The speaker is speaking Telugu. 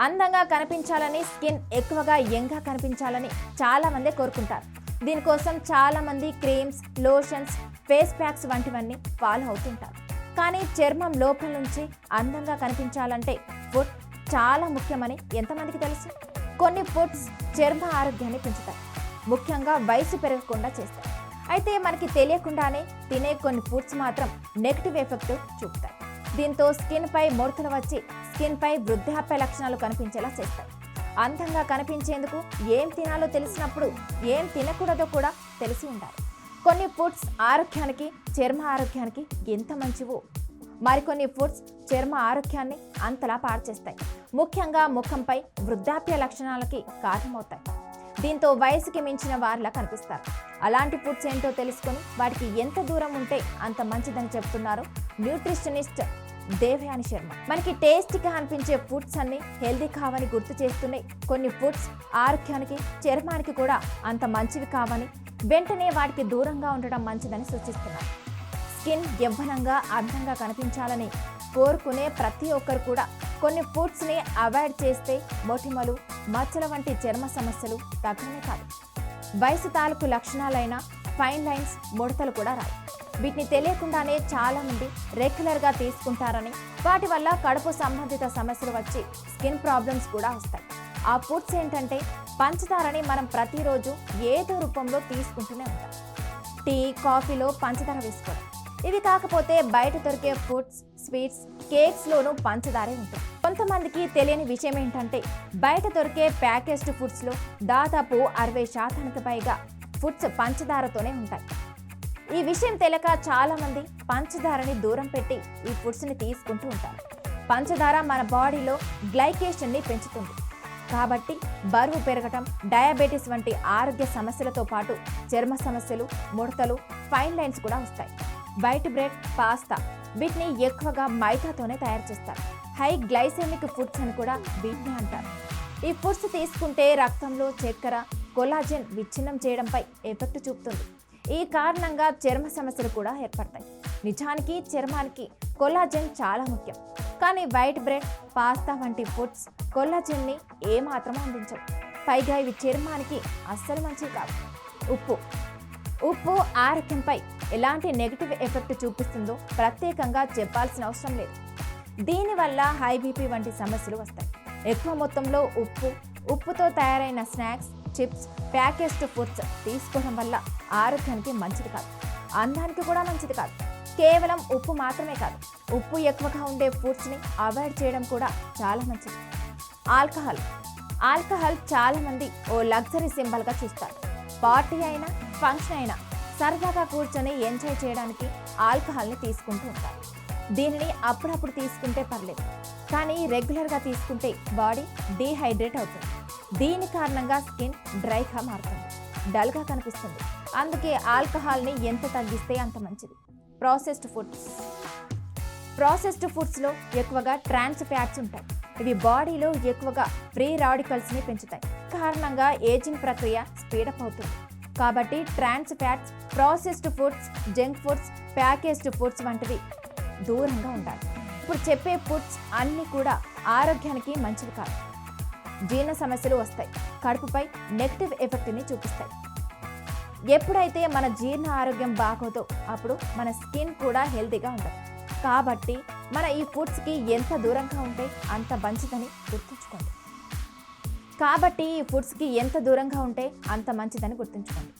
అందంగా కనిపించాలని స్కిన్ ఎక్కువగా యంగ్గా కనిపించాలని చాలామందే కోరుకుంటారు. దీనికోసం చాలామంది క్రీమ్స్ లోషన్స్ ఫేస్ ప్యాక్స్ వంటివన్నీ ఫాలో అవుతుంటారు. కానీ చర్మం లోపల నుంచి అందంగా కనిపించాలంటే ఫుడ్ చాలా ముఖ్యమని ఎంతమందికి తెలుసు? కొన్ని ఫుడ్స్ చర్మ ఆరోగ్యాన్ని పెంచుతాయి. ముఖ్యంగా వయసు పెరగకుండా చేస్తాయి. అయితే మనకి తెలియకుండానే తినే కొన్ని ఫుడ్స్ మాత్రం నెగిటివ్ ఎఫెక్ట్ చూపుతాయి. దీంతో స్కిన్పై ముడతలు వచ్చి స్కిన్పై వృద్ధాప్య లక్షణాలు కనిపించేలా చేస్తాయి. అందంగా కనిపించేందుకు ఏం తినాలో తెలిసినప్పుడు ఏం తినకూడదో కూడా తెలిసి ఉండాలి. కొన్ని ఫుడ్స్ ఆరోగ్యానికి చర్మ ఆరోగ్యానికి ఎంత మంచివో. మరికొన్ని ఫుడ్స్ చర్మ ఆరోగ్యాన్ని అంతలా పాడుచేస్తాయి ముఖ్యంగా ముఖంపై వృద్ధాప్య లక్షణాలకి కారణమవుతాయి. దీంతో వయసుకి మించిన వారిలా కనిపిస్తారు. అలాంటి ఫుడ్స్ ఏంటో తెలుసుకొని వాటికి ఎంత దూరం ఉంటే అంత మంచిదని చెప్తున్నారు న్యూట్రిషనిస్ట్ దేవయాని శర్మ. మనకి టేస్టీగా అనిపించే ఫుడ్స్ అన్ని హెల్దీ కావని గుర్తు చేస్తున్నాయి. కొన్ని ఫుడ్స్ ఆరోగ్యానికి చర్మానికి కూడా అంత మంచివి కావని వెంటనే వాటికి దూరంగా ఉండడం మంచిదని సూచిస్తున్నారు స్కిన్ యవ్వనంగా అందంగా కనిపించాలని కోరుకునే ప్రతి ఒక్కరు కూడా కొన్ని ఫుడ్స్ని అవాయిడ్ చేస్తే మొటిమలు మచ్చల వంటి చర్మ సమస్యలు తగ్గనే కాదు. వయసు తాలూకు లక్షణాలైన ఫైన్ లైన్స్ ముడతలు కూడా రావు. వీటిని తెలియకుండానే చాలామంది రెగ్యులర్గా తీసుకుంటారని వాటి వల్ల కడుపు సంబంధిత సమస్యలు వచ్చి స్కిన్ ప్రాబ్లమ్స్ కూడా వస్తాయి. ఆ ఫుడ్స్ ఏంటంటే పంచదారని మనం ప్రతిరోజు ఏదో రూపంలో తీసుకుంటూనే ఉంటాం. టీ కాఫీలో పంచదార వేసుకోవడం. ఇవి కాకపోతే బయట దొరికే ఫుడ్స్ స్వీట్స్ కేక్స్లోనూ పంచదారే ఉంటుంది. కొంతమందికి తెలియని విషయం ఏంటంటే బయట దొరికే ప్యాకేజ్డ్ ఫుడ్స్లో దాదాపు అరవై శాతానికి పైగా ఫుడ్స్ పంచదారతోనే ఉంటాయి. ఈ విషయం తెలియక చాలా మంది పంచదారని దూరం పెట్టి ఈ ఫుడ్స్ని తీసుకుంటూ ఉంటారు. పంచదార మన బాడీలో గ్లైకేషన్ని పెంచుతుంది. కాబట్టి బరువు పెరగటం డయాబెటీస్ వంటి ఆరోగ్య సమస్యలతో పాటు చర్మ సమస్యలు ముడతలు ఫైన్ లైన్స్ కూడా వస్తాయి. వైట్ బ్రెడ్ పాస్తా వీటిని ఎక్కువగా మైదాతోనే తయారు చేస్తారు. హై గ్లైసెమిక్ ఫుడ్స్ అని కూడా వీటిని అంటారు. ఈ ఫుడ్స్ తీసుకుంటే రక్తంలో చక్కెర కొలాజెన్ విచ్ఛిన్నం చేయడంపై ఎఫెక్ట్ చూపుతుంది. ఈ కారణంగా చర్మ సమస్యలు కూడా ఏర్పడతాయి. నిజానికి చర్మానికి కొల్లాజెన్ చాలా ముఖ్యం. కానీ వైట్ బ్రెడ్ పాస్తా వంటి ఫుడ్స్ కొల్లాజెన్ని ఏమాత్రం అందించవు. పైగా ఇవి చర్మానికి అస్సలు మంచివి కాదు ఉప్పు. ఉప్పు ఆరోగ్యంపై ఎలాంటి నెగిటివ్ ఎఫెక్ట్ చూపిస్తుందో ప్రత్యేకంగా చెప్పాల్సిన అవసరం లేదు. దీనివల్ల హై బీపీ వంటి సమస్యలు వస్తాయి. ఎక్కువ మొత్తంలో ఉప్పు ఉప్పుతో తయారైన స్నాక్స్ చిప్స్ ప్యాకేజ్డ్ ఫుడ్స్ తీసుకోవడం వల్ల ఆరోగ్యానికి మంచిది కాదు. అందానికి కూడా మంచిది కాదు. కేవలం ఉప్పు మాత్రమే కాదు ఉప్పు ఎక్కువగా ఉండే ఫుడ్స్ని అవాయిడ్ చేయడం కూడా చాలా మంచిది. ఆల్కహాల్. ఆల్కహాల్ చాలామంది ఓ లగ్జరీ సింబల్గా చూస్తారు. పార్టీ అయినా ఫంక్షన్ అయినా సరదాగా కూర్చొని ఎంజాయ్ చేయడానికి ఆల్కహాల్ని తీసుకుంటూ ఉంటారు. దీనిని అప్పుడప్పుడు తీసుకుంటే పర్లేదు కానీ రెగ్యులర్గా తీసుకుంటే బాడీ డీహైడ్రేట్ అవుతుంది. దీని కారణంగా స్కిన్ డ్రైగా మారుతుంది. డల్గా కనిపిస్తుంది. అందుకే ఆల్కహాల్ని ఎంత తగ్గిస్తే అంత మంచిది. Processed foods. ప్రాసెస్డ్ ఫుడ్స్లో ఎక్కువగా ట్రాన్స్ ఫ్యాట్స్ ఉంటాయి. ఇవి బాడీలో ఎక్కువగా ఫ్రీ రాడికల్స్ని పెంచుతాయి. కారణంగా ఏజింగ్ ప్రక్రియ స్పీడప్ అవుతుంది. కాబట్టి trans fats processed foods junk foods packaged foods వంటివి దూరంగా ఉండాలి. ఇప్పుడు చెప్పే ఫుడ్స్ అన్నీ కూడా ఆరోగ్యానికి మంచివి కాదు. జీర్ణ సమస్యలు వస్తాయి. కడుపుపై నెగిటివ్ ఎఫెక్ట్ని చూపిస్తాయి. ఎప్పుడైతే మన జీర్ణ ఆరోగ్యం బాగోదో అప్పుడు మన స్కిన్ కూడా హెల్తీగా ఉండదు. కాబట్టి మన ఈ ఫుడ్స్కి ఎంత దూరంగా ఉంటే అంత మంచిదని గుర్తుంచుకోండి. కాబట్టి ఈ ఫుడ్స్కి ఎంత దూరంగా ఉంటే అంత మంచిదని గుర్తుంచుకోండి.